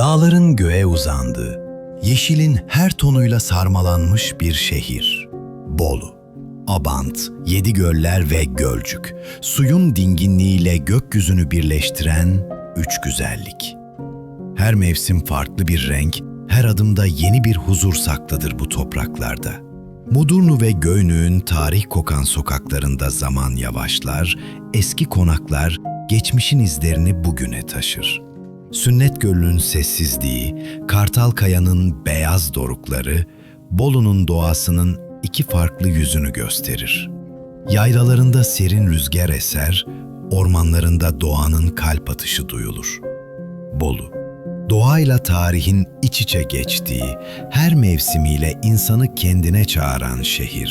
Dağların göğe uzandığı, yeşilin her tonuyla sarmalanmış bir şehir. Bolu. Abant, yedi göller ve gölcük. Suyun dinginliğiyle gökyüzünü birleştiren üç güzellik. Her mevsim farklı bir renk, her adımda yeni bir huzur saklıdır bu topraklarda. Mudurnu ve Göynüğün tarih kokan sokaklarında zaman yavaşlar, eski konaklar geçmişin izlerini bugüne taşır. Sünnet Gölü'nün sessizliği, Kartal Kaya'nın beyaz dorukları, Bolu'nun doğasının iki farklı yüzünü gösterir. Yaylalarında serin rüzgar eser, ormanlarında doğanın kalp atışı duyulur. Bolu, doğayla tarihin iç içe geçtiği, her mevsimiyle insanı kendine çağıran şehir.